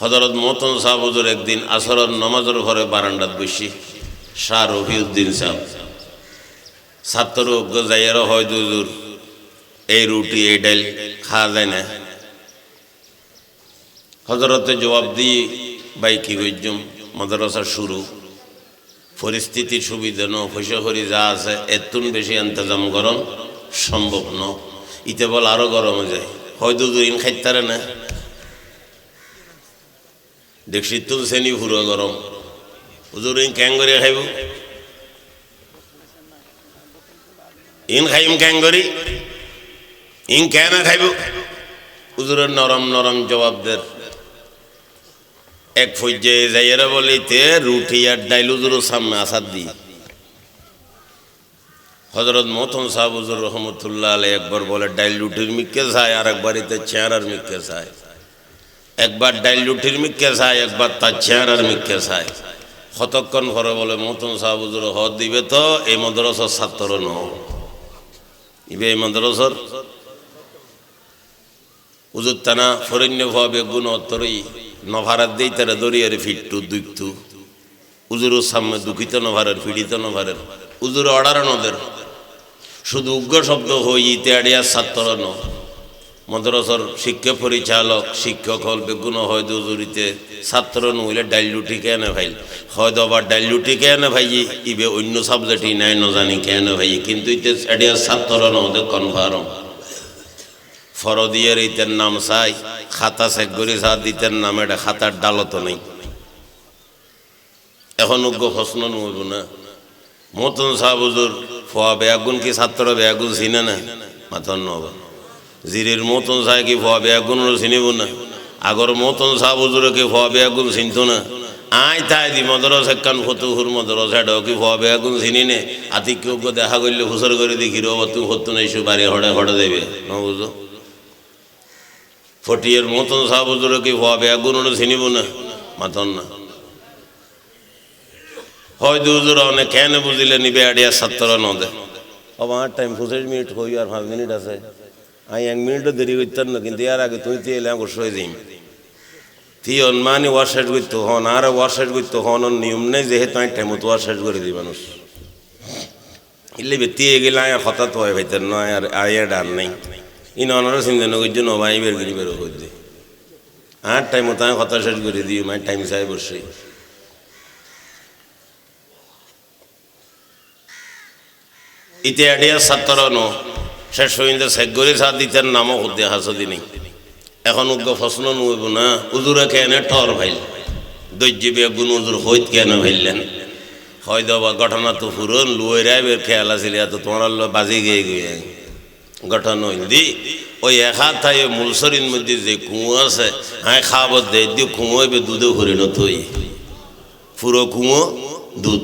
হজরত মতন সাহাবুজুর একদিন আসরত নমাজের ঘরে বারান্দাত বসি। শাহ রফিউদ্দিন সাহেব ছাত্র যাইয়ার হয় দুজুর এই রুটি, এই ডাইল খাওয়া যায় না। হজরতে জবাব দিয়ে বাই কি করছুম? মাদ্রাসা শুরু। পরিস্থিতির সুবিধা ন পয়সা করি যা আছে এতুন বেশি ইন্তজাম গরম সম্ভব ন ইতে বল আরও গরম হয়ে যায়। হয়তো দুদিন খাইতারে না? দেখছি তুল শ্রেণি পুরো গরম। হুজুর, ইন ক্যাং করে খাইব? ইন খাইম ক্যাং করি? ইন কেন খাইব? হুজুরের নরম নরম জবাব দের এক পর্যায়ে যাইয়েরা বলিতে রুটি আর ডাইল হুজুরের সামনে আসাদ দি। হজরত মতন সাহেব হুজুর রহমতুল্লাহ আলাই একবার বলে, ডাইল রুটির মিক্কে চায় আর একবার এতে চেয়ারার মিক্কে চায় একবার ডাইল রুটির চায় একবার তার চেয়ারার মিক্কে চায় কতক্ষণ পরে বলে, মতন সাহেব হুজুর, হদ দিবে তো এই মাদ্রাসার ছাত্র ন ইবে এই মাদ্রাসার? উজুর টানা ফরণ্য ভাবে গুণ অত্তরই, নভারাত দেই তারা দরিয়ারে ফিটটু দুইটু উজুর সামনে দুঃখিত নভারের, পীড়িত নভারের। উজুর অর্ডার নদের। শুধু উগ্র শব্দ হই ইত্যাদিয়া ছাত্র ন মদ্রসর শিক্ষা পরিচালক, শিক্ষক হল বেগুন হয় দুজুরিতে। ছাত্র নইলে ডাইল লুটি কেন ভাই? হয়তো আবার ডাইল লুটি কেন ভাই? ইবে অন্য সাবজেক্টই নাই ন জানি কেন ভাই? কিন্তু ছাত্র নদের কনফার্ম ফরদিয়ার ইতের নাম চাই, খাতা চেক করে চা দিতেন নাম, এটা খাতার ডালত নেই। এখন উগ্র প্রশ্ন নইব না। মতন শাহ বুজুর ফোয়া বেয়াগুন কি ছাত্র বেয়াগুন চিনে না? মাথন নব। জিরির মতন চাহ কি ফোয়া বেয়াগুন চিনিব না? আগর মতন শাহ বুজুরে কি ফোয়া বেয়াগুন চিনত না? আই তাই দি মদরস একখান ফতুহুর মদরস হেড কি ফোয়া বেয়াগুন চিনি নে? আতি কেউ দেখা করলে হুসর করে দেখি রব তুই হতো না ইস্যু বাড়ি হড়ে হড়ে দেবে। বুঝো? ফটিয়ের মতন সাহাবুজুর কি ভাবে আগুন চিনিব না? মাতন না। হয়তো হুজুর অনেক কেন বুঝিলে নিবে আডিয়া সত্তর নদে? আমার টাইম পঁচিশ মিনিট হই আর পাঁচ মিনিট আছে। আমি এক মিনিটও দেরি করতাম না কিন্তু এর আগে তুই তো এলে হয়ে যাইম তুই অনমানি ওয়ার শেষ করতে হন আর ওয়ার শেষ করতে হন নিয়ম নেই যেহেতু আমি টাইম তো ওয়ার শেষ করে দিই মানুষ ইলে বেতি গেলে আয় হঠাৎ হয় ভাইতেন নয় আর আয় ডার নেই ইন অনারও চিন্তা নগর জন্য ভাই বের করি বেরো করে দিই আর টাইম মতো আমি কথা শেষ করে দিই মাই টাইম চাই বসে ইতে আডিয়া ছাত্র ন শেষ হইতে করে সাথ দিতেন নামও হতে হাসদি নেই। এখন উগ্র ফসল নইব না, উজুরে কেন টর ভাইল। দৈর্য বেগুন উজুর হইত কেন ভাইলেন। হয়তো বা ঘটনা তো ফুরন, লুয়ে রাইবের খেয়াল আছিল, এত তোমার বাজি গিয়ে গিয়ে। গঠন হইন্দি ওই এক হাত থাই মুলসরির মধ্যে যে কুঁয়ো আছে হ্যাঁ খাব দে দিয়ে কুঁয়ো দুধে হরিণ তুই পুরো কুঁয়ো দুধ।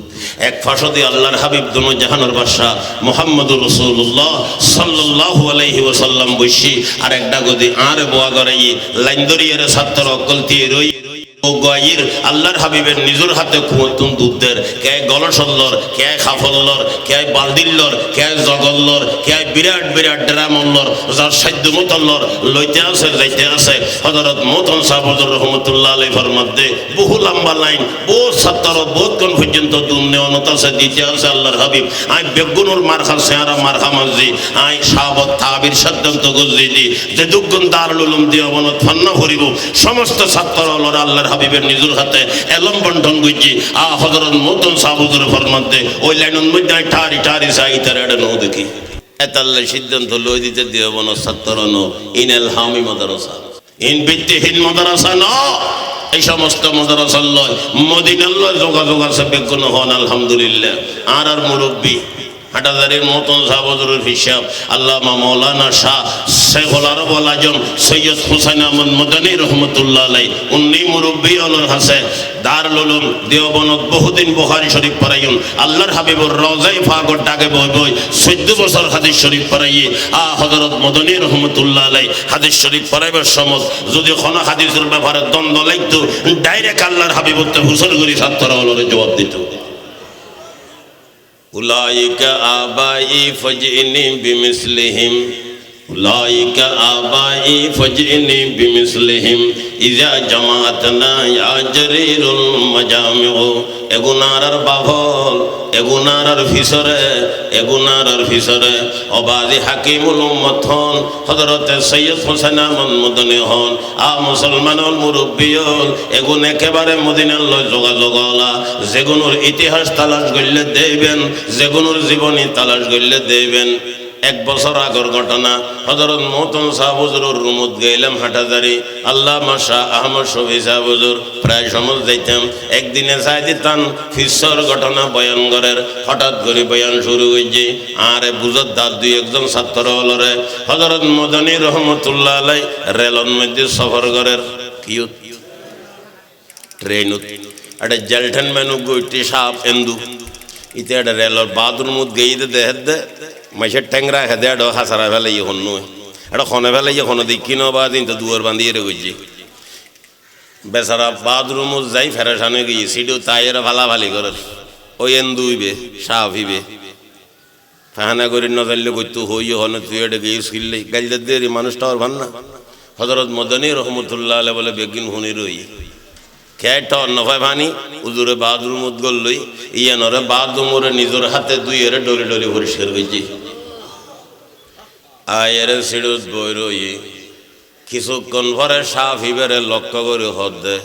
এক ফাঁসদে আল্লাহর হাবিব দোনো জাহানোর বাদশাহ মোহাম্মদুর রসুল্লাহ সাল্লাহ আলহি ওসাল্লাম বৈশি, আর একটা গদি আর বোয়া গড়াই লাইন দরিয়ার ছাত্র দিয়ে রই গয়ের আল্লাহর হাবিবের নিজের হাতে দুধদের কে গলসল্লর কে খাফল্লর কে বালদিল্লর কে জগল্লর কে বিরাট বিরাট ড্রামল্লর যার সাধ্য মতল্লর লইতে আছে যাইতে আছে হজরত রহমতুল্লাহ বহু লম্বা লাইন বহু বহুত কোন পর্যন্ত অনত আছে, দিতে আছে আল্লাহর হাবিব। আই বেগুনুর মারখা সেহারা মারখা মসজি আই সাহাবত তাবির সিদ্ধান্ত গজি দি যে দুগুণ দারুল উলুম দিয়ে অবনত করিব, সমস্ত ছাত্র আল্লাহর হাবিবের নিজের হাতে এলম বন্টন করছি। আ হজরত মতন সাবুজুর ফরমাতে ওই লাইনের মধ্যে টারি টারি চাই তার এটা নৌ দেখি। এতাল্লা সিদ্ধান্ত লই দিতে দিয়ে বন ন। ইনেল হামি মাদারসা। ইন ভিত্তিহীন মাদারসা ন। এই সমস্ত মাদারসা লয়, মদিনার লয় যোগাযোগ আছে, বেগুন হন, আলহামদুলিল্লাহ। আর আর মুরব্বী হাটাদারির মতন সাবজুরের হিসাব, আল্লামা মৌলানা শাহ শেখুল আরব আল আজম সৈয়দ হুসাইন আহমদ মদানী রহমতুল্লাহ আলাই উন্নি মুরব্বী অলর হাসে দারুল উলুম দেওবনত বহুদিন বুখারী শরীফ পড়াইন আল্লাহর হাবিবুর রওজাই ফাগর ডাকে বই বই, চোদ্দ বছর হাদিস শরীফ পড়াইয়ে, আ হযরত মদনী রহমতুল্লাহ আলাই হাদিস শরীফ পড়াইবার সময় যদি কোনো হাদিসের ব্যাপারে দ্বন্দ্ব লাগতো ডাইরেক্ট আল্লাহর হাবিবুতে হুসন করি ছাত্ররা অলরে জবাব দিত। উলাইকা আবাই ফজইনি বিমিসলিহিম। أولئك آبائي فجئني بمثلهم إذا جمعتنا يا جرير المجامع এগুনার বাভল এগুনার ফিসরে এগুনার ফিসরে অবাদি হাকিমুল উম্মত হন হযরতে সৈয়দ হোসেন আহমদ মদনী হন আ মুসলমানল মুরব্বিয়ল এগুন একেবারে মদিনার লয় যোগাযোগ হলা যেগুনোর ইতিহাস তালাশ করলে দেবেন যেগুনোর জীবনী তালাশ করলে দেবেন এক বছর আগর ঘটনা। হজরত মতন সাহুজুর রুমুদ গেলাম হাটাজারি। আল্লাহ মাসা আহমদ শফি সাহুজুর প্রায় সময় যাইতাম। একদিনে যাই দিতাম ফিসর ঘটনা বয়ান করের হঠাৎ করে বয়ান শুরু হয়েছে আর বুঝত দাঁত দুই একজন ছাত্র হলরে হজরত মদনী রহমতুল্লাহ আলাই রেলন মধ্যে সফর করের কিউত ট্রেনত একটা জেলঠেন মেনু গৈটি সাপ এন্দু। ইতে একটা রেলর বাথরুমত গেই দে দেহ দে মাইসের ট্যাংরা হেদে একটা হাসারা ফেলে ইয়ে হন এটা খনে ফেলে ইয়ে খনে দেখি ন বা দিন তো দুয়ার বান্ধিয়ে রে গেছি বেচারা বাথরুমত যাই ফেরেশানে গিয়ে সিডিও তাইয়ের ভালা ভালি করে। ওই এন্দু হইবে সাপ হইবে। ফাহানা করি নজাল্লে করতো হই হনে তুই এটা গিয়ে শিললে গাইলে দেরি মানুষটা ওর ভান না হজরত মদনী রহমতুল্লাহ আলাই বলে, বেগিন হুনি রই। অন্য ভাই ভানি উজুরে উদ্গল লই ইয়ে নরে বাথরুমরে নিজের হাতে দুই এরে ডরি ডরি পরিষ্কার হয়েছি আয়ের সিঁড়ুত বই রই কিছুক্ষণ পরে সাফ হিবেরে লক্ষ্য করে হদ দে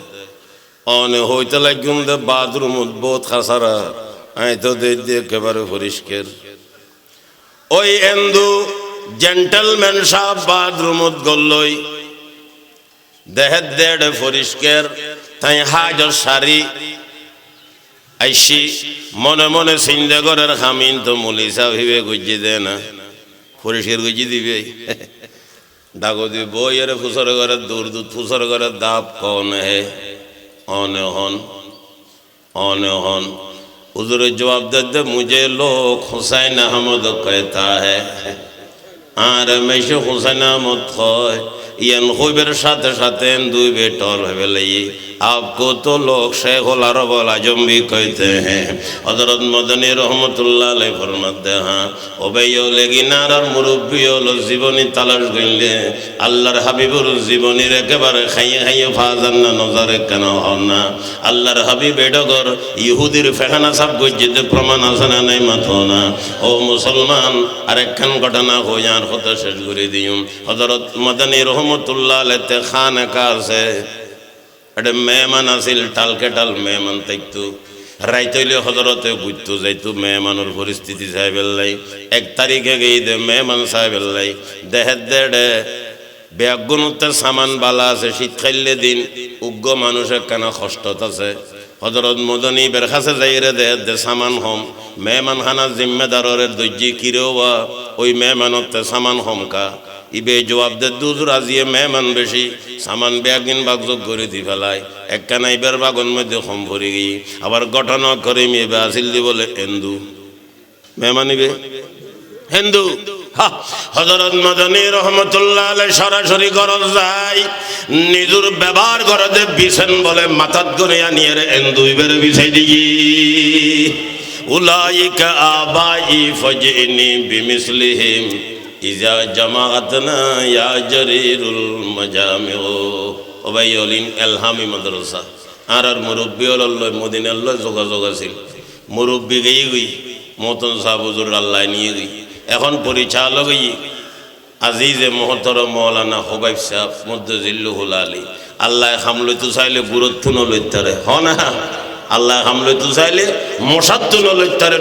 অনে হইতে লাগুম দে বাথরুম বহুত খাসারা আই তো দে একেবারে পরিষ্কার। ওই এন্দু জেন্টেলম্যান সাহ বাথরুমত গল্লই দেহের দেড় পরিষ্কার তাই হাজ সারি আইসি মনে মনে চিন্তা করার খামিন তো মুলি সাহিবে গুজি দে না। পরিষ্কার গুজি দিবে। ডাকো দিবে বই এর ফুসর করার দূর দূর ফুসর করার দাপ কন হে। অন হন অন হন। উদরের জবাব দে মুজে লোক হুসাইন আহমদ কহতা হ্যাঁ আর মেশে হুসেন আহমদ হয় ইয়ান খুবের সাথে সাথে দুই বেটর ভেবে লাই आपको तो लोग शेख उल अरब अल आजम भी कहते हैं हजरत मदनी रहमतुल्लाह अलैहि फरमाते हैं ওবেয় লেগিনার আর মুরব্বী হলো জীবনী তালাশ গইলে আল্লাহর হাবিবুর জীবনীর একেবারে খাইয়ে খাইয়ে ফাজান না নজরে কেন হন না আল্লাহর হাবিব এডগর ইহুদির ফেখানা সাব গজ্জিতে প্রমাণ আছে না নাই মাথো না ও মুসলমান আরেকখান ঘটনা হই আর কথা শেষ করে দিউম হজরত মদনী রহমতুল্লাহ আলাইতে খান আছে। একটা মেহমান আছিল, টালকে টাল মেহমান তাইতো রাইতইলে হজরতে বুঝতো যাইতো মেহমানোর পরিস্থিতি সাহেবেল্লাই এক তারিখে গেই দে মেহমান সাহেবেল্লাই দেহের দেড়ে ব্যাগুণতে সামান বালা আছে, শীত খাইলে দিন। উগ্র মানুষের কেন কষ্ট আছে? হজরত মদনী বের যাই রে দেহ দে সামান হম। মেহমান খানা জিম্মেদারের কিরেও বা ওই মেহমানতে সামান হমকা। ইবে জবাব দে দুধ রাজিয়ে মেহমান বেশি, সামান ব্যাগিন বাগযোগ করে দি ফেলায় একখানা ইবের বাগন মধ্যে হম ভরে গিয়ে আবার গঠন করে মেয়ে আসিল দি বলে এন্দু মেহমান ইবে, হিন্দু। হজরত মদনী রহমতুল্লাহ সরাসরি গরজ যায়। নিজুর ব্যবহার করে দে বিছেন বলে মাথাত আনিয়ে রে এন্দু ইবের বিছাই দিই উলাইকা আবাই ফজইনি বিমিসলিহিম, ইজা জামাআতনা ইয়া জরিরুল মাজামিউ। ওবাইলিন এলহামি মাদ্রাসা। আর আর মুরব্বী লয় মদিনার লয় যোগাযোগ আছিল। মুরব্বী গই গই, মতন সাহুজুর আল্লাহ নিয়ে গই। এখন পরিচালক আজিজে মহতর মৌলানা হবাইব সাহ মদ্দুল আলী আল্লাহ হামলইতে চাইলে গুরুত্ব নলইতারে, হ না? আল্লাহ হামলইতে চাইলে মশাত্তু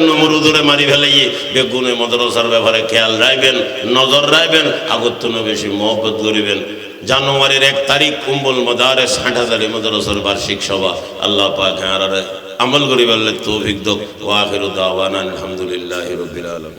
নমর উদরে মারি ফেলাইয়ে বেগুনে মদরসার ব্যাপারে খেয়াল রাখবেন, নজর রাখবেন আগত্তন বেশি মহব্বত করিবেন জানুয়ারির এক তারিখ কুম্বল মদারে ষাট হাজারে মদরসার বার্ষিক সভা। আল্লাহ পাক হ্যাঁ আমল করিবার তৌফিক দোক। ওয়াহির দাওয়ানা আলহামদুলিল্লাহ রবিল আলম